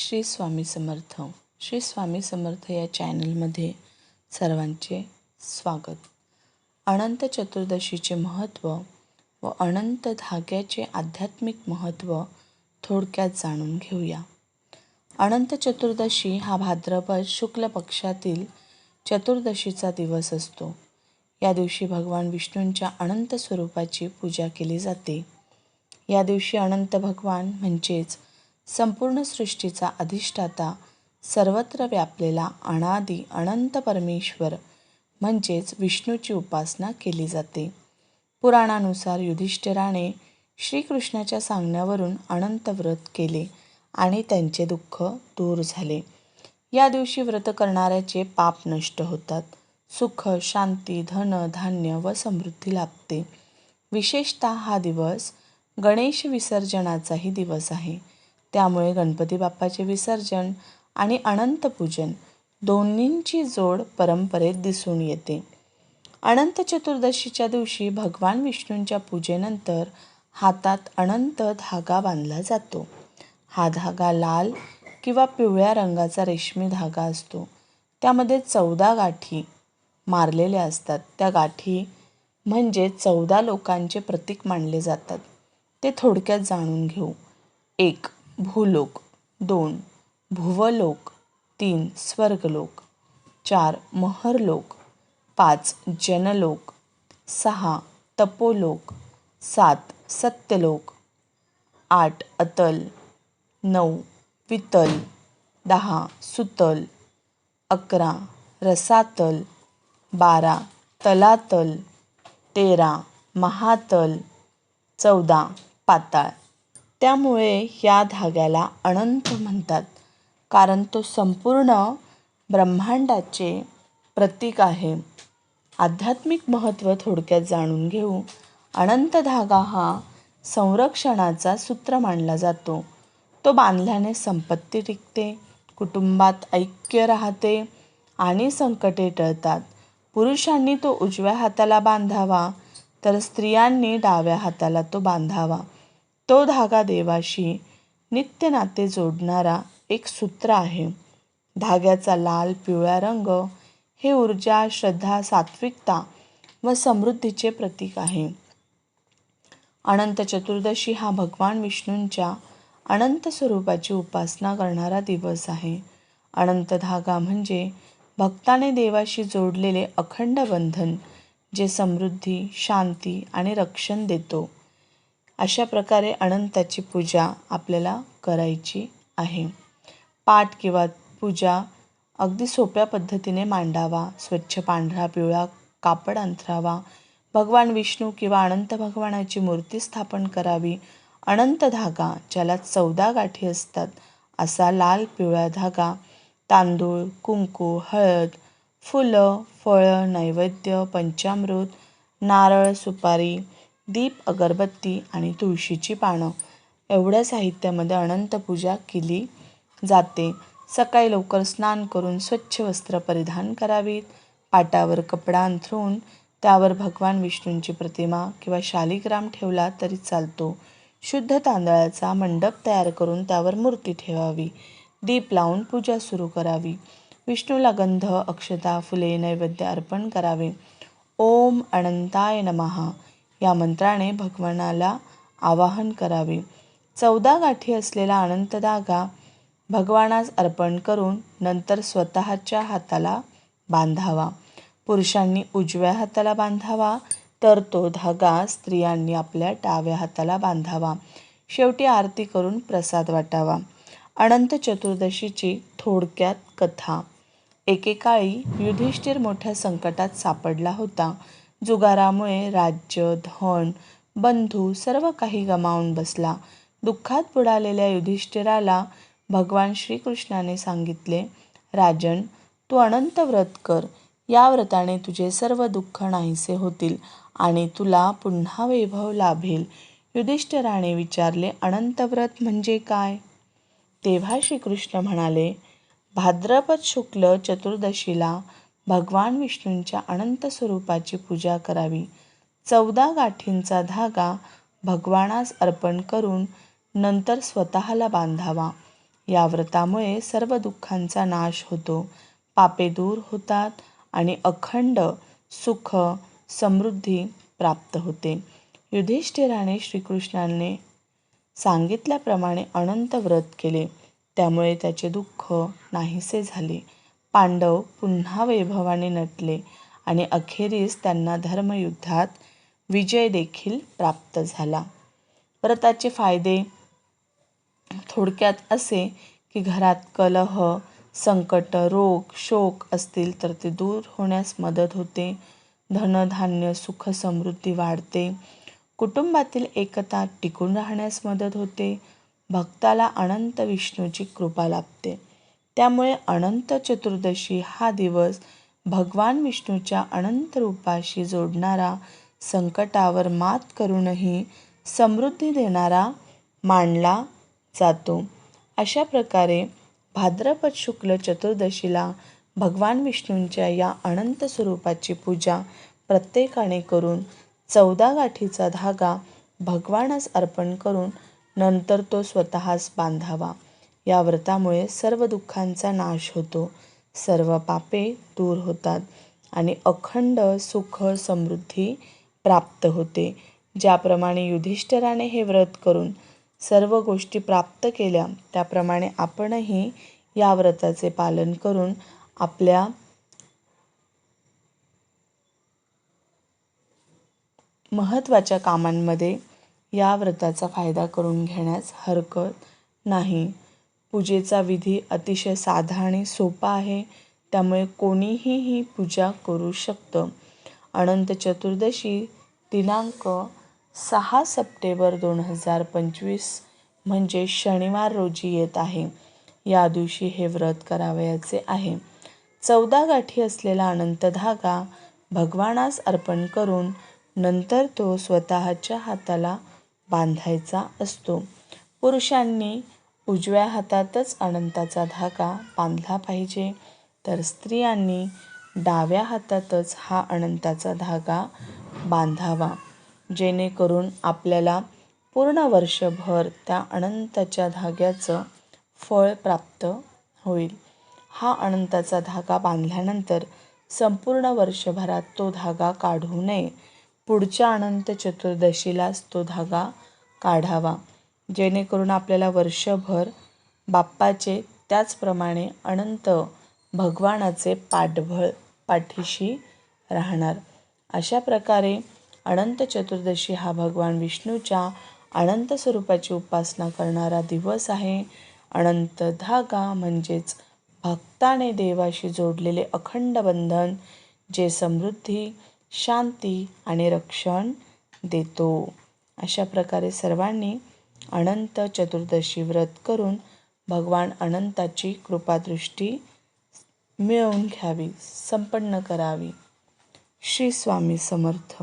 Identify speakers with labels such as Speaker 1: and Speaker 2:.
Speaker 1: श्री स्वामी समर्थ. श्री स्वामी समर्थ या चॅनलमध्ये सर्वांचे स्वागत. अनंत चतुर्दशीचे महत्त्व व अनंत धाग्याचे आध्यात्मिक महत्त्व थोडक्यात जाणून घेऊया. अनंत चतुर्दशी हा भाद्रपद शुक्ल पक्षातील चतुर्दशीचा दिवस असतो. या दिवशी भगवान विष्णूंच्या अनंत स्वरूपाची पूजा केली जाते. या दिवशी अनंत भगवान म्हणजेच संपूर्ण सृष्टीचा अधिष्ठाता सर्वत्र व्यापलेला अनादी अनंत परमेश्वर म्हणजेच विष्णूची उपासना केली जाते. पुराणानुसार युधिष्ठिराने श्रीकृष्णाच्या सांगण्यावरून अनंत व्रत केले आणि त्यांचे दुःख दूर झाले. या दिवशी व्रत करणाऱ्याचे पाप नष्ट होतात. सुख शांती धन धान्य व समृद्धी लाभते. विशेषतः हा दिवस गणेश विसर्जनाचाही दिवस आहे. त्यामुळे गणपती बाप्पाचे विसर्जन आणि अनंत पूजन दोन्हींची जोड परंपरेत दिसून येते. अनंत चतुर्दशीच्या दिवशी भगवान विष्णूंच्या पूजेनंतर हातात अनंत धागा बांधला जातो. हा धागा लाल किंवा पिवळ्या रंगाचा रेशमी धागा असतो. त्यामध्ये चौदा गाठी मारलेल्या असतात. त्या गाठी म्हणजे चौदा लोकांचे प्रतीक मानले जातात. ते थोडक्यात जाणून घेऊ. एक भूलोक दोन. भुवलोक तीन. स्वर्गलोक चार. महरलोक पाच. जनलोक सहा. तपोलोक सात. सत्यलोक आठ. अतल नऊ. वितल दहा. सुतल अकरा. रसातल बारा. तलातल तेरा. महातल चौदा. पाताळ. त्यामुळे या धाग्याला अनंत म्हणतात. कारण तो संपूर्ण ब्रह्मांडाचे प्रतीक आहे. आध्यात्मिक महत्त्व थोडक्यात जाणून घेऊ. अनंत धागा हा संरक्षणाचा सूत्र मानला जातो. तो बांधल्याने संपत्ती टिकते कुटुंबात ऐक्य राहते आणि संकटे टळतात. पुरुषांनी तो उजव्या हाताला बांधावा तर स्त्रियांनी डाव्या हाताला तो बांधावा. तो धागा देवाशी नित्य नाते जोडणारा एक सूत्र आहे. धाग्याचा लाल पिवळा रंग हे ऊर्जा श्रद्धा सात्विकता व समृद्धीचे प्रतीक आहे. अनंत चतुर्दशी हा भगवान विष्णूंच्या अनंत स्वरूपाची उपासना करणारा दिवस आहे. अनंत धागा म्हणजे भक्ताने देवाशी जोडलेले अखंड बंधन जे समृद्धी शांती आणि रक्षण देतो. अशा प्रकारे अनंताची पूजा आपल्याला करायची आहे. पाठ किंवा पूजा अगदी सोप्या पद्धतीने मांडावा स्वच्छ पांढरा पिवळा कापड अंथरावा. भगवान विष्णू किंवा अनंत भगवानाची मूर्ती स्थापन करावी. अनंत धागा ज्याला चौदा गाठी असतात असा लाल पिवळा धागा. तांदूळ कुंकू हळद फुलं फळं नैवेद्य पंचामृत नारळ सुपारी दीप अगरबत्ती आणि तुळशीची पानं. एवढ्या साहित्यामध्ये अनंत पूजा केली जाते. सकाळी लवकर स्नान करून स्वच्छ वस्त्र परिधान करावीत. पाटावर कपडा अंथरून त्यावर भगवान विष्णूंची प्रतिमा किंवा शालिग्राम ठेवला तरी चालतो. शुद्ध तांदळाचा मंडप तयार करून त्यावर मूर्ती ठेवावी. दीप लावून पूजा सुरू करावी. विष्णूला गंध अक्षता फुले नैवेद्य अर्पण करावे. ओम अनंताय नमहा या मंत्राने भगवानाला आवाहन करावे. चौदा गाठी असलेला अनंत धागा भगवानास अर्पण करून नंतर स्वतःच्या हाताला बांधावा. पुरुषांनी उजव्या हाताला बांधावा तर तो धागा स्त्रियांनी आपल्या डाव्या हाताला बांधावा. शेवटी आरती करून प्रसाद वाटावा. अनंत चतुर्दशीची थोडक्यात कथा. एकेकाळी युधिष्ठिर मोठ्या संकटात सापडला होता. जुगारामुळे राज्य धन बंधू सर्व काही गमावून बसला. दुःखात बुडालेल्या युधिष्ठिराला भगवान श्रीकृष्णाने सांगितले राजन तू अनंत व्रत कर. या व्रताने तुझे सर्व दुःख नाहीसे होतील आणि तुला पुन्हा वैभव लाभेल. युधिष्ठिराने विचारले अनंत व्रत म्हणजे काय? तेव्हा श्रीकृष्ण म्हणाले भाद्रपद शुक्ल चतुर्दशीला भगवान विष्णूंच्या अनंत स्वरूपाची पूजा करावी. चौदा गाठींचा धागा भगवानास अर्पण करून नंतर स्वतःला बांधावा. या व्रतामुळे सर्व दुःखांचा नाश होतो. पापे दूर होतात आणि अखंड सुख समृद्धी प्राप्त होते. युधिष्ठिराने श्रीकृष्णाने सांगितल्याप्रमाणे अनंत व्रत केले. त्यामुळे त्याचे दुःख नाहीसे झाले. पांडव पुन्हा वैभवाने नटले आणि अखेरीस त्यांना धर्मयुद्धात विजय देखील प्राप्त झाला. व्रताचे फायदे थोडक्यात असे की घरात कलह संकट रोग शोक असतील तर ते दूर होण्यास मदत होते. धनधान्य सुख समृद्धी वाढते. कुटुंबातील एकता टिकून राहण्यास मदत होते. भक्ताला अनंत विष्णूची कृपा लाभते. त्यामुळे अनंत चतुर्दशी हा दिवस भगवान विष्णूच्या अनंत रूपाशी जोडणारा संकटावर मात करूनही समृद्धी देणारा मानला जातो. अशा प्रकारे भाद्रपद शुक्ल चतुर्दशीला भगवान विष्णूंच्या या अनंत स्वरूपाची पूजा प्रत्येकाने करून चौदा गाठीचा धागा भगवानास अर्पण करून नंतर तो स्वतःच बांधावा. या व्रतामुळे सर्व दुःखांचा नाश होतो. सर्व पापे दूर होतात आणि अखंड सुख समृद्धी प्राप्त होते. ज्याप्रमाणे युधिष्ठराने हे व्रत करून सर्व गोष्टी प्राप्त केल्या त्याप्रमाणे आपणही या व्रताचे पालन करून आपल्या महत्त्वाच्या कामांमध्ये या व्रताचा फायदा करून घेण्यास हरकत नाही. पूजेचा विधी अतिशय साधा आणि सोपा आहे. त्यामुळे कोणीही ही पूजा करू शकतं. अनंत चतुर्दशी दिनांक सहा सप्टेंबर दोन हजार पंचवीस म्हणजे शनिवार रोजी येत आहे. या दिवशी हे व्रत करावयाचे आहे. चौदा गाठी असलेला अनंत धागा भगवानास अर्पण करून नंतर तो स्वतःच्या हाताला बांधायचा असतो. पुरुषांनी उजव्या हातातच अनंताचा धागा बांधला पाहिजे. तर स्त्रियांनी डाव्या हातातच हा अनंताचा धागा बांधावा. जेणेकरून आपल्याला पूर्ण वर्षभर त्या अनंताच्या धाग्याचं फळ प्राप्त होईल. हा अनंताचा धागा बांधल्यानंतर संपूर्ण वर्षभरात तो धागा काढू नये. पुढच्या अनंत चतुर्दशीलाच तो धागा काढावा. जेणेकरून आपल्याला वर्षभर बाप्पाचे त्याचप्रमाणे अनंत भगवानाचे पाठबळ पाठीशी राहणार. अशा प्रकारे अनंत चतुर्दशी हा भगवान विष्णूच्या अनंत स्वरूपाची उपासना करणारा दिवस आहे. अनंत धागा म्हणजेच भक्ताने देवाशी जोडलेले अखंड बंधन जे समृद्धी शांती आणि रक्षण देतो. अशा प्रकारे सर्वांनी अनंत चतुर्दशी व्रत करून भगवान अनंताची कृपादृष्टी मिळवून घ्यावी संपन्न करावी. श्री स्वामी समर्थ.